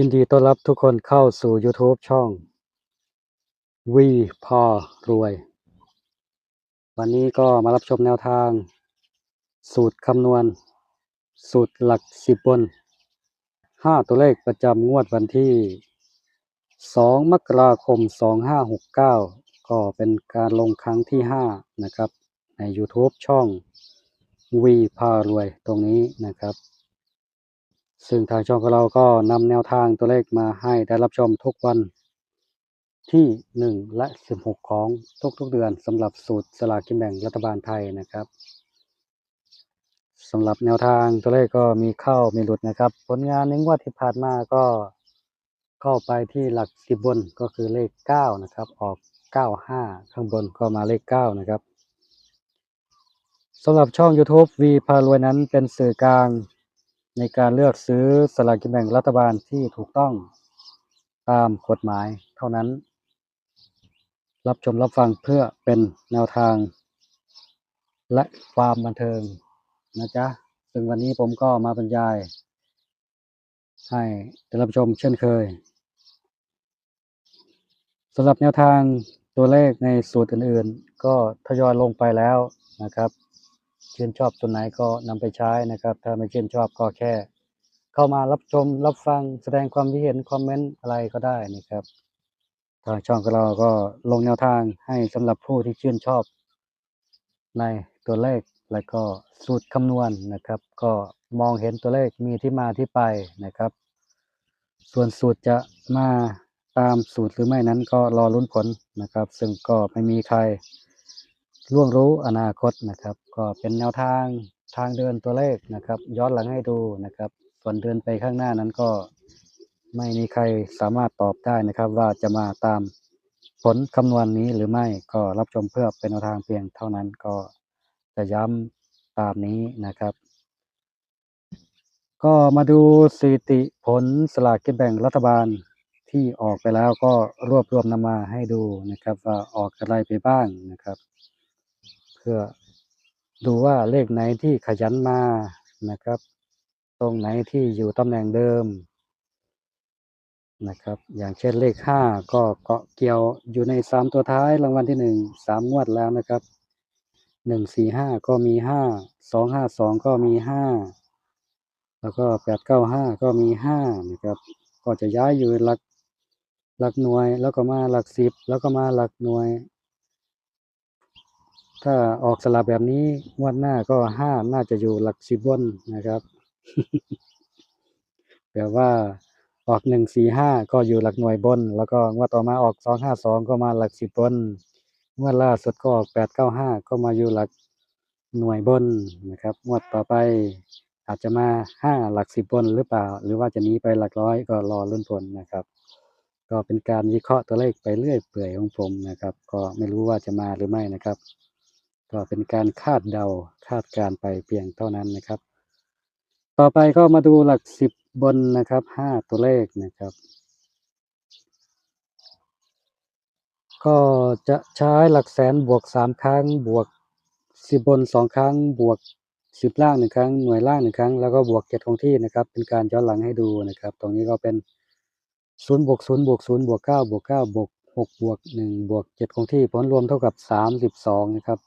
ยินดีต้อนรับทุกคนเข้าสู่ YouTube ช่อง วีพอรวย วันนี้ก็มารับชมแนวทาง สูตรคำนวณ สูตรหลักสิบบนห้าตัวเลขประจำงวดวันที่สองมกราคมสองห้าหกเก้าก็เป็นการลงครั้งที่ห้านะครับ ใน YouTube ช่อง วีพารวยตรงนี้นะครับ ซึ่งทางช่องของเราก็นำแนวทางตัวเลขมาให้ได้รับชมทุกวันที่ 1 และ 16 ของทุกๆเดือนสำหรับสูตรสลากกินแบ่งรัฐบาลไทยนะครับสำหรับแนวทางตัวเลขก็มีเข้ามีหลุดนะครับ ผลงานในงวดที่ผ่านมาก็เข้าไปที่หลักสิบบนก็คือเลข 9 นะครับ ออก 95 ข้างบนก็มาเลข 9 นะครับสำหรับช่อง YouTube V พารวยนั้นเป็นสื่อกลาง ในการเลือกซื้อสลากกินแบ่งรัฐบาลที่ถูกต้องตามกฎหมายเท่านั้น รับชมรับฟังเพื่อเป็นแนวทาง และความบันเทิงนะจ๊ะ ซึ่งวันนี้ผมก็มาบรรยาย ให้ได้รับชมเช่นเคยสำหรับแนวทางตัวเลขในสูตรอื่นๆ ก็ทยอยลงไปแล้วนะครับ ชื่นชอบตัวไหนก็นำไปใช้นะครับ ถ้าไม่ชื่นชอบก็แค่ เข้ามารับชมรับฟังแสดงความคิดเห็นคอมเมนต์อะไรก็ได้นะครับ ทางช่องของเราก็ลงแนวทางให้สำหรับผู้ที่ชื่นชอบ ในตัวเลขและก็สูตรคำนวณนะครับ ก็มองเห็นตัวเลขมีที่มาที่ไปนะครับ ส่วนสูตรจะมาตามสูตรหรือไม่นั้นก็รอลุ้นผลนะครับ ซึ่งก็ไม่มีใคร ล่วงรู้อนาคตนะครับ ก็เป็นแนวทางทางเดินตัวเลขนะครับ ย้อนหลังให้ดูนะครับ ส่วนเดินไปข้างหน้านั้นก็ไม่มีใครสามารถตอบได้นะครับ ว่าจะมาตามผลคำนวณนนี้หรือไม่ก็รับชมเพื่อเป็นแนวทางเพียงเท่านั้นก็จะย้ำตามนี้นะครับ ก็มาดูสถิติผลสลากกินแบ่งรัฐบาลที่ออกไปแล้วก็รวบรวมนำมาให้ดูนะครับ ว่าออกอะไรไปบ้างนะครับ พื่อดูว่าเลขไหนที่ขยันมานะครับ ตรงไหนที่อยู่ตำแหน่งเดิมนะครับ อย่างเช่นเลขห้าก็เกาะเกี่ยวอยู่ในสามตัวท้ายรางวัลที่หนึ่งสามงวดแล้วนะครับหนึ่งสี่ห้าก็มีห้าสองห้าสองก็มีห้าแล้วก็แปดเก้าห้าก็มีห้านะครับ ก็จะย้ายอยู่หลักหลักหน่วยแล้วก็มาหลักสิบแล้วก็มาหลักหน่วย ถ้าออกสลับแบบนี้งวดหน้าก็ห้าน่าจะอยู่หลักสิบบนนะครับแปลว่าออกหนึ่งสี่ห้าก็อยู่หลักหน่วยบน แล้วก็งวดต่อมาออกสองห้าสองก็มาหลักสิบบนงวดล่าสุดก็ออกแปดเก้าห้าก็มาอยู่หลักหน่วยบนนะครับงวดต่อไปอาจจะมาห้าหลักสิบบนหรือเปล่า หรือว่าจะหนีไปหลักร้อยก็รอลุ้นผลนะครับ ก็เป็นการวิเคราะห์ตัวเลขไปเรื่อยเปื่อยของผมนะครับ ก็ไม่รู้ว่าจะมาหรือไม่นะครับ ก็เป็นการคาดเดาคาดการไปเพียงเท่านั้นนะครับ ต่อไปก็มาดูหลักสิบบนนะครับห้าตัวเลขนะครับ ก็จะใช้หลักแสนบวกสามครั้งบวกสิบบนสองครั้งบวกสิบล่างหนึ่งครั้งหน่วยล่างหนึ่งครั้งแล้วก็บวกเจ็ดคงที่นะครับ เป็นการย้อนหลังให้ดูนะครับ ตรงนี้ก็เป็นศูนย์บวกศูนย์บวกศูนย์บวกเก้าบวกเก้าบวกหกบวกหนึ่งบวกเจ็ดคงที่ผลรวมเท่ากับสามสิบสองนะครับ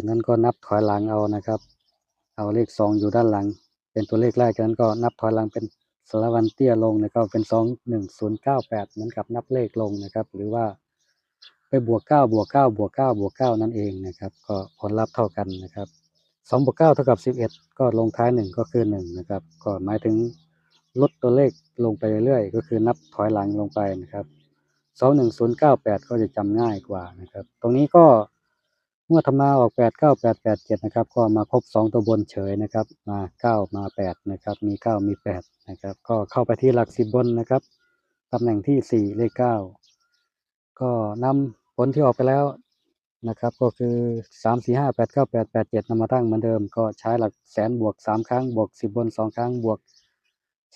จากนั้นก็นับถอยหลังเอานะครับ เอาเลขสองอยู่ด้านหลัง เป็นตัวเลขแรกจากนั้นก็นับถอยหลังเป็นสารวันเตี้ยลงนะครับเป็นสองหนึ่งศูนย์เก้าแปดเหมือนกับนับเลขลงนะครับ หรือว่าไปบวกเก้าบวกเก้าบวกเก้าบวกเก้านั่นเองนะครับ ก็ผลลัพธ์เท่ากันนะครับสองบวกเก้าเท่ากับสิบเอ็ดก็ลงท้ายหนึ่งก็คือหนึ่งนะครับ ก็หมายถึงลดตัวเลขลงไปเรื่อยๆ ก็คือนับถอยหลังลงไปนะครับสองหนึ่งศูนย์เก้าแปดก็จะจำง่ายกว่านะครับ ตรงนี้ก็ เมื่อทำมาออกแปดเก้าแปดแปดเจ็ดนะครับ ก็มาครบสองตัวบนเฉยนะครับ มาเก้ามาแปดนะครับ มีเก้ามีแปดนะครับ ก็เข้าไปที่หลักสิบบนนะครับตำแหน่งที่สี่เลขเก้าก็นำผลที่ออกไปแล้วนะครับ ก็คือสามสี่ห้าแปดเก้าแปดแปดเจ็ดนำมาตั้งเหมือนเดิม ก็ใช้หลักแสนบวกสามครั้ง บวกสิบบนสองครั้ง บวก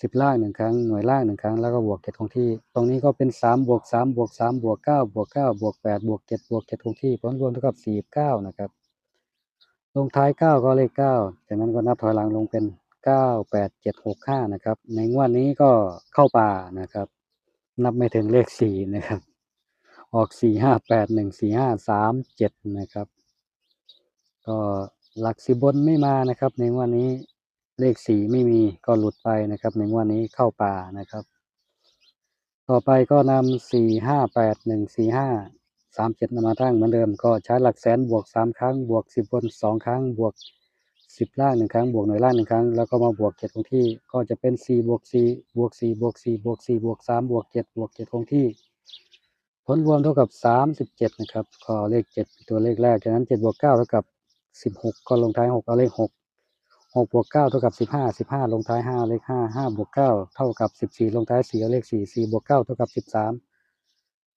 สิบล่างหนึ่งครั้งหน่วยล่างหนึ่งครั้งแล้วก็บวกเจ็ดคงที่ ตรงนี้ก็เป็นสามบวกสามบวกสามบวกเก้าบวกเก้าบวกแปดบวกเจ็ดบวกเจ็ดคงที่ผลรวมเท่ากับสี่เก้านะครับ ลงท้ายเก้าก็เลขเก้าจากนั้นก็นับถอยหลังลงเป็นเก้าแปดเจ็ดหกห้านะครับ ในงวดนี้ก็เข้าป่านะครับ นับไม่ถึงเลขสี่นะครับ ออกสี่ห้าแปดหนึ่งสี่ห้าสามเจ็ดนะครับ ก็หลักสิบบนไม่มานะครับ ในงวดนี้ เลขสีไม่มีก็หลุดไปนะครับในงวดนี้เข้าป่านะครับ ต่อไปก็นำสี่ห้าแปดหนึ่งสี่ห้าสามเจ็ดนำมาตั้งเหมือนเดิมก็ใช้หลักแสนบวกสามครั้ง บวกสิบบนสองครั้ง บวกสิบล่างหนึ่งครั้ง บวกหน่วยล่างหนึ่งครั้ง แล้วก็มาบวกเจ็ดคงที่ ก็จะเป็นสี่บวกสี่บวกสี่บวกสี่บวกสี่บวกสามบวกเจ็ดบวกเจ็ดคงที่ ผลรวมเท่ากับสามสิบเจ็ดนะครับก็เลขเจ็ดเป็นตัวเลขแรกจากนั้นเจ็ดบวกเก้าเท่ากับสิบหกก็ลงท้ายหกเอาเลขหก หกบวกเก้าเท่ากับสิบห้าสิบห้าลงท้ายห้าเลขห้าห้าบวกเก้าเท่ากับสิบสี่ลงท้ายสี่เลขสี่สี่บวกเก้าเท่ากับสิบสาม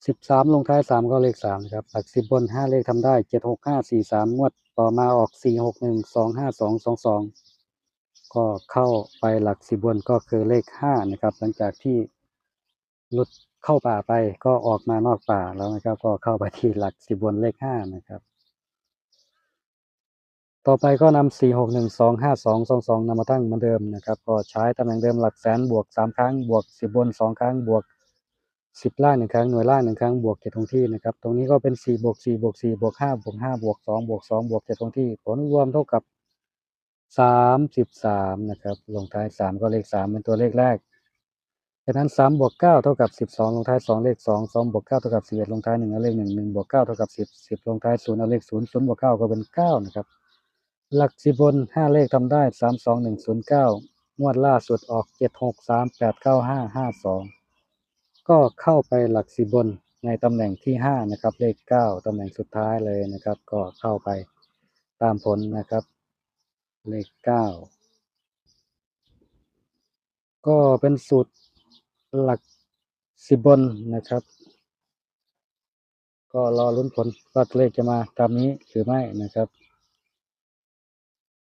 สิบสามลงท้ายสามก็เลขสามนะครับหลักสิบบนห้าเลขทำได้เจ็ดหกห้าสี่สามงวดต่อมาออกสี่หกหนึ่งสองห้าสองสองสองก็เข้าไปหลักสิบบนก็คือเลขห้านะครับ หลังจากที่หลุดเข้าป่าไปก็ออกมานอกป่าแล้วนะครับ ก็เข้าไปที่หลักสิบบนเลขห้านะครับ ต่อไปก็นำสี่หกหนึ่งสองห้าสองสองสองนำมาตั้งเหมือนเดิมนะครับ ก็ใช้ตำแหน่งเดิมหลักแสนบวกสามครั้ง บวกสิบบนสองครั้ง บวกสิบล่างหนึ่งครั้ง หน่วยล่างหนึ่งครั้ง บวกเจ็ดคงที่นะครับ ตรงนี้ก็เป็นสี่บวกสี่บวกสี่บวกห้าบวกห้าบวกสองบวกสองบวกเจ็ดคงที่ ผลรวมเท่ากับสามสิบสามนะครับ ลงท้ายสามก็เลขสามเป็นตัวเลขแรกจากนั้นสามบวกเก้าเท่ากับสิบสองลงท้ายสองเลขสองสองบวกเก้าเท่ากับสิบลงท้ายหนึ่งเอาเลขหนึ่งหนึ่งบวกเก้าเท่ากับสิบสิบลงท้ายศูนย์เอาเลขศูนย์ศูนย์บวกเก้าก็เป็นเก้านะครับ หลักสิบนห้าเลขทำได้สามสองหนึ่งศูนย์เก้างวดล่าสุดออกเจ็ดหกสามแปดเก้าห้าห้าสองก็เข้าไปหลักสิบนในตำแหน่งที่ห้านะครับ เลขเก้าตำแหน่งสุดท้ายเลยนะครับ ก็เข้าไปตามผลนะครับ เลขเก้าก็เป็นสูตรหลักสิบบนนะครับ ก็รอลุ้นผลว่าเลขจะมาตามนี้หรือไม่นะครับ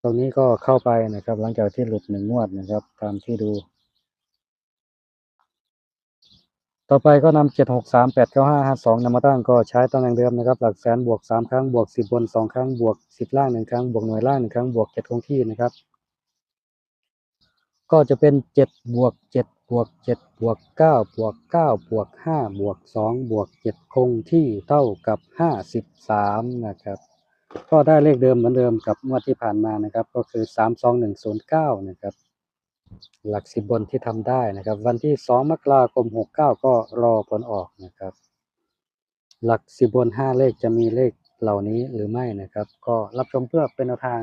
รงนี้ก็เข้าไปนะครับ หลังจากที่หลุดหนึ่งงวดนะครับ ตามที่ดู ต่อไปก็นำเจ็ดหกสามแปดเก้าห้าห้าสองนำมาตั้งก็ใช้ตำแหน่งเดิมนะครับ หลักแสนบวกสามครั้งบวกสิบบนสองครั้งบวกสิบล่างหนึ่งครั้งบวกหน่วยล่างหนึ่งครั้งบวกเจ็ดคงที่นะครับ ก็จะเป็นเจ็ดบวกเจ็ดบวกเจ็ดบวกเก้าบวกเก้าบวกห้าบวกสองบวกเจ็ดคงที่เท่ากับห้าสิบสามนะครับ ก็ได้เลขเดิมเหมือนเดิมกับงวดที่ผ่านมานะครับ ก็คือสามสองหนึ่งศูนย์เก้านะครับ หลักสิบบนที่ทำได้นะครับ วันที่สองมกราคมหกเก้าก็รอผลออกนะครับ หลักสิบบนห้าเลขจะมีเลขเหล่านี้หรือไม่นะครับ ก็รับชมเพื่อเป็นแนวทาง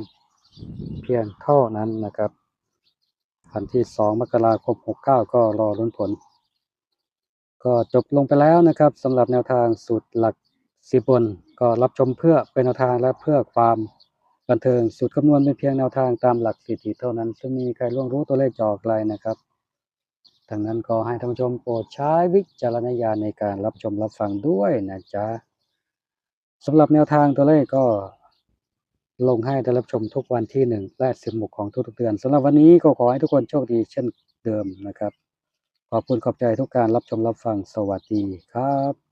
เพียงเท่านั้นนะครับวันที่สองมกราคมหกเก้าก็รอรุ้นผล ก็จบลงไปแล้วนะครับสำหรับแนวทางสูตรหลัก สิบบนก็รับชมเพื่อเป็นแนวทางและเพื่อความบันเทิงสูตรคำนวณเป็นเพียงแนวทางตามหลักสถิติเท่านั้น ซึ่งมีใครล่วงรู้ตัวเลขจออกไกลนะครับดังนั้นก็ให้ท่านผู้ชมโปรดใช้วิจารณญาณในการรับชมรับฟังด้วยนะจ๊ะสำหรับแนวทางตัวเลขก็ลงให้ได้รับชมทุกวันที่หนึ่งและสิบหกของทุกๆเดือนสำหรับวันนี้ก็ขอให้ทุกคนโชคดีเช่นเดิมนะครับ ขอบคุณขอบใจทุกการรับชมรับฟังสวัสดีครับ